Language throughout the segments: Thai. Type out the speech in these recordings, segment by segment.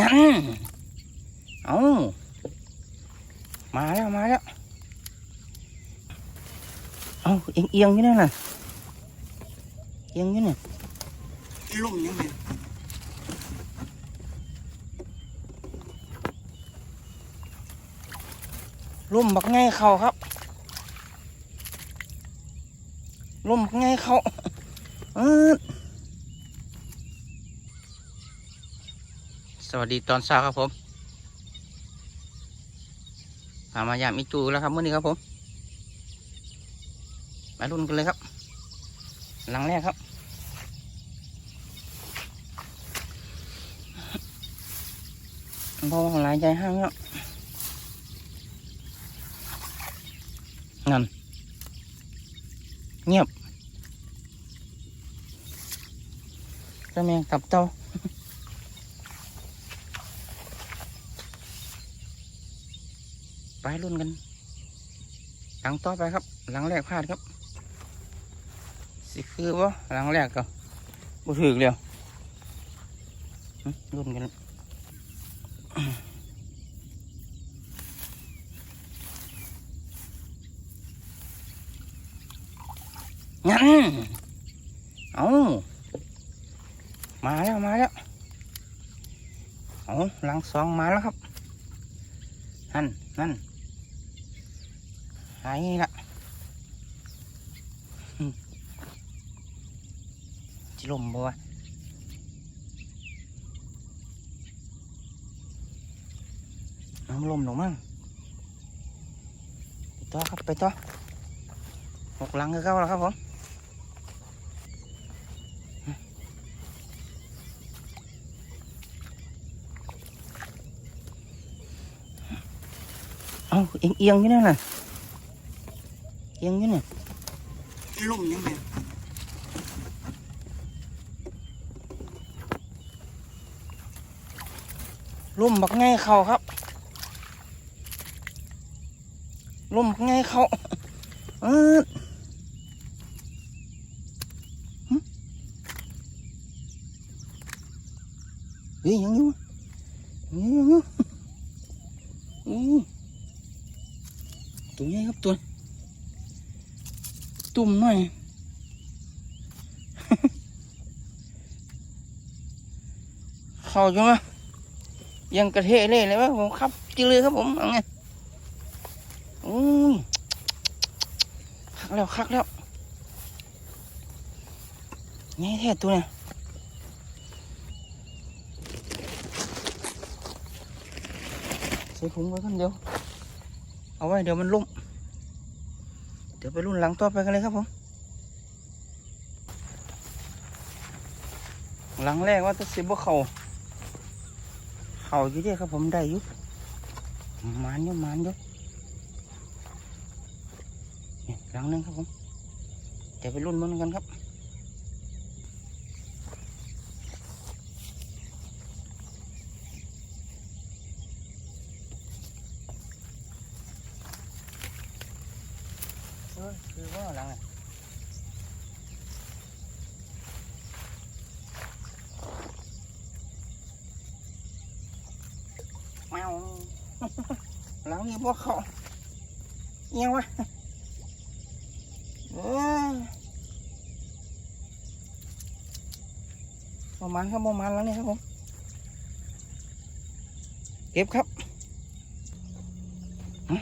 งั้น เอามาแล้วมาแล้ว เอาเอียงเอียงๆอยู่นั่นน่ะเอียงอยู่เนี่ยลุ่มยังไงลุ่มบักไงเขาครับลุ่มบักไงเขาเออ วัสดีตอนเช้าครับผมพามายามอีจูแล้วครับเมื่อนี้ครับผม มาลุ้นกันเลยครับ หลังแรกครับพราะว่าหลายใจห้างแล้วนั่นเงียบเจะแมงกับเจ้า ไปรุ่นกัน หลังต่อไปครับ หลังแรกพลาดครับ สิคือว่าหลังแรกก็บ่ถือเดียวรุ่นกันงั้นเอามาแล้วมาแล้วเอาหลังสองมาแล้วครับนั่นนั่น หายละจิลมบัวน้ำลมหรอมั้งไปต่อครับไปต่อหกหลังคือเก้าแล้วครับผมเอาเอียงเอียงอยู่นั่นะ ยงอยู่เนี่ยลุ่มยังไงลุ่มบักไงเขาครับลุ่มบักไงเขาเออหึเฮ้ยยังอยู่ยังอยู่ยังอยู่อู้ตัวใหญ่ครับตัว ตุ่มหน่อย เข้าจังวะยังกระเทะเลยเลยวะผมขับจือเลยครับผมเอาไงอุ้ยคักแล้วคักแล้วไงแท้ตัวเนี่ยใส่ถุงไว้กันเดียว เอาไว้เดี๋ยวมันลุ่ม ดี๋ยวไปรุ่นหลังต่อไปกันเลยครับผมหลังแรกว่าจะสิบ่าเขาเขาอยู่ดีครับผมได้ยุบมานยุบมานอยู่นี่หลังหนึงครับผมเดี๋ยวไปรุ่นมันกันครับเออคือ ว่าหลังอะแมวหลังนี้พวกเขาเอียวะเออประมาณครับประมาณแล้วนี่ครับผมเก็บครับฮะ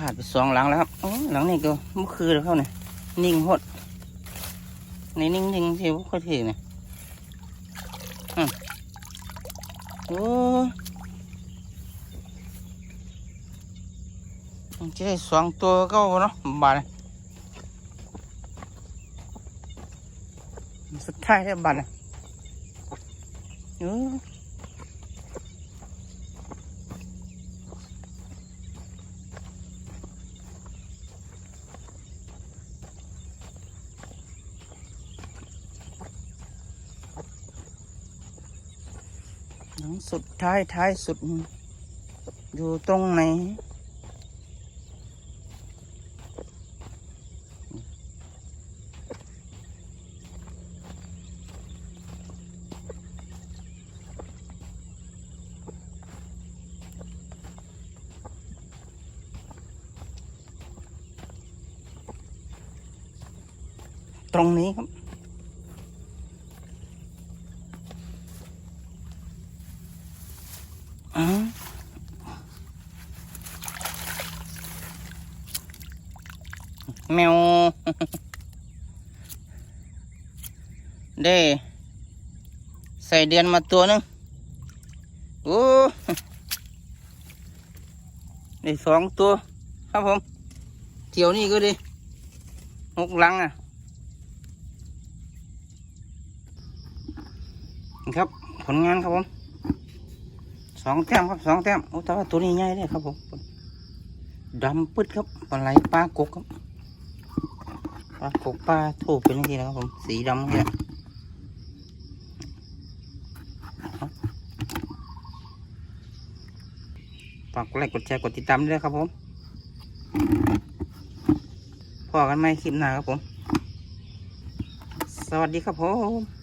ผ่านไปสองหลังแล้วครับโอ้หลังนี้ก็เมื่อคืนแล้วเขาเนี่ยนิ่งหดในนิ่งนิ่งๆที่พวกเขาถือเนี่ยอืมโอ้จะได้สองตัวก็เนาะบาดนี้สุดท้ายได้บาดเลยเออ งสุดท้ายท้ายสุด อยู่ตรงไหน ตรงนี้ครับ อืมแมวได้ใส่เดือนมาตัวนึงโอ้ได้สองตัว ครับผมเที่ยวนี้ก็ดีหกหลังอะ ครับ ผลงานครับผม สองแต้มครับสองแต้มโอ้แต่ว่าตัวนี้ใหญ่เลยครับผมดำปึ๊ดครับปลาไหลปลากกครับปลากกปลาทูเป็นอย่างนี้นะครับผมสีดำเนี่ยฝากกดไลค์กดแชร์กดติดตามด้วยครับผมพอกันไหมคลิปหน้าครับผม สวัสดีครับผม